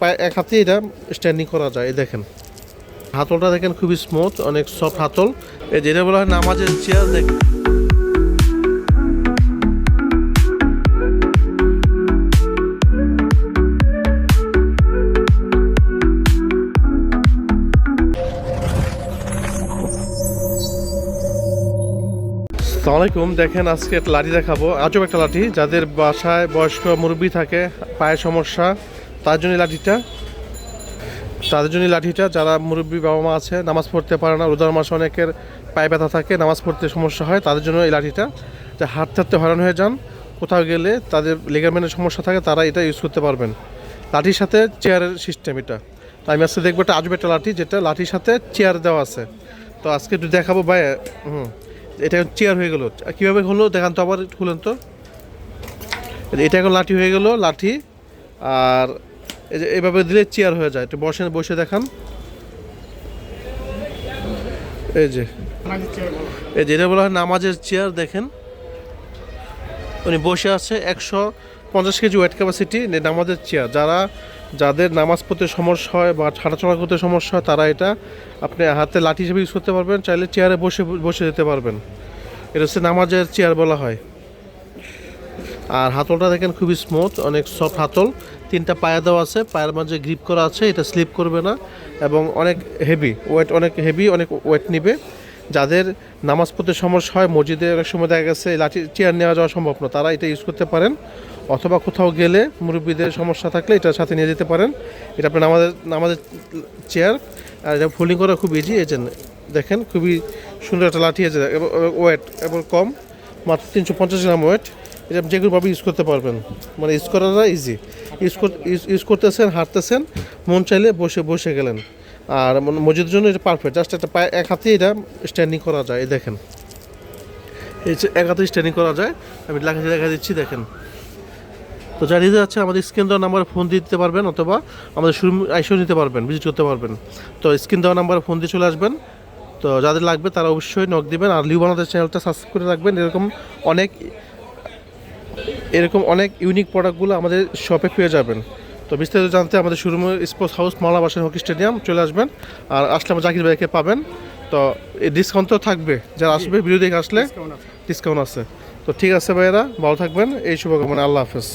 পায়ে এক হাতে এটা স্ট্যান্ডিং করা যায় দেখেন। হাতলটা দেখেন খুবই স্মুথ অনেক সফট হাতল। যেটা বলা হয় নামাজের চেয়ার দেখ আসসালামু আলাইকুম দেখেন আজকে একটা লাঠি দেখাবো। আজব একটা লাঠি, যাদের বাসায় বয়স্ক মুরব্বী থাকে পায়ের সমস্যা। তার জন্য লাঠিটা তাদের জন্য লাঠিটা যারা মুরব্বী বাবা মা আছে, নামাজ পড়তে পারে না, রোজার মাসে অনেকের পায়ে ব্যথা থাকে, নামাজ পড়তে সমস্যা হয়, তাদের জন্য এই লাঠিটা, যে হাঁটতে হাঁটতে হয়রান হয়ে যান, কোথাও গেলে তাদের লিগামেন্টের সমস্যা থাকে, তারা এটা ইউজ করতে পারবেন। লাঠির সাথে চেয়ারের সিস্টেম এটা। তো আমি আজকে দেখব একটা আজব একটা লাঠি, যেটা লাঠির সাথে চেয়ার দেওয়া আছে। তো আজকে একটু দেখাবো ভাই, হুম, এটা চেয়ার হয়ে গেলো। কীভাবে হলো দেখান তো আবার, খুলেন তো। এটা এখন লাঠি হয়ে গেল, লাঠি, আর এই যে এভাবে দিলে চেয়ার হয়ে যায়। একটু বসে বসে দেখান। এই যে। এই যেটা বলা হয় নামাজের চেয়ার দেখেন। উনি বসে আছে একশো পঞ্চাশ কেজি ওয়েট ক্যাপাসিটি নামাজের চেয়ার যারা, যাদের নামাজ পড়তে সমস্যা হয় বা হাঁটাচলা করতে সমস্যা হয়, তারা এটা আপনি হাতে লাঠি হিসেবে ইউজ করতে পারবেন, চাইলে চেয়ারে বসে বসে যেতে পারবেন। এটা হচ্ছে নামাজের চেয়ার বলা হয়। আর হাতলটা দেখেন খুবই স্মুথ অনেক সফট হাতল। তিনটা পায়ে দেওয়া আছে, পায়ের মাঝে গ্রিপ করা আছে, এটা স্লিপ করবে না। এবং অনেক হেভি ওয়েট অনেক হেভি অনেক ওয়েট নিবে। যাদের নামাজ পড়তে সমস্যা হয়, মসজিদে অনেক সময় দেখা গেছে, লাঠি চেয়ার নেওয়া যাওয়া সম্ভব না, তারা এটা ইউজ করতে পারেন। অথবা কোথাও গেলে মুরব্বীদের সমস্যা থাকলে এটা সাথে নিয়ে যেতে পারেন। এটা আপনার নামাজের নামাজের চেয়ার আর এটা ফোল্ডিং করা খুব ইজি এই জন্য দেখেন, খুবই সুন্দর একটা লাঠি আছে ওয়েট এবং কম, মাত্র তিনশো পঞ্চাশ গ্রাম ওয়েট এটা যে কোনোভাবে ইউজ করতে পারবেন। মানে ইউজ করাটা ইজি ইউজ ইউজ করতেছেন, হাঁটতেছেন, মন চাইলে বসে বসে গেলেন। আর মানে মসজিদের জন্য এটা পারফেক্ট জাস্ট একটা পায়ে এক হাতে এটা স্ট্যান্ডিং করা যায়, এই দেখেন। এই এক হাতে স্ট্যান্ডিং করা যায়, আমি লেখা দেখা দিচ্ছি, দেখেন। তো যা নিতে যাচ্ছে আমাদের স্ক্রিন দেওয়া নাম্বারে ফোন দিতে পারবেন, অথবা আমাদের শোরুম আইসেও নিতে পারবেন ভিজিট করতে পারবেন। তো স্ক্রিন দেওয়া নাম্বারে ফোন দিয়ে চলে আসবেন। তো যাদের লাগবে তারা অবশ্যই নক দিবেন। আর লিউ বানাদের চ্যানেলটা সাবস্ক্রাইব করে রাখবেন। এরকম অনেক এরকম অনেক ইউনিক প্রোডাক্টগুলো আমাদের শপে পেয়ে যাবেন। তো বিস্তারিত জানতে আমাদের শুরু স্পোর্টস হাউস মাওলা বাসার হকি স্টেডিয়াম চলে আসবেন। আর আসলে আমার জাকির ভাইকে পাবেন। তো এই ডিসকাউন্ট তো থাকবে। যারা আসবে বিরোধী দেখে আসলে ডিসকাউন্ট আছে। তো ঠিক আছে ভাইয়েরা ভালো থাকবেন। এই শুভকামনা আল্লাহ হাফেজ।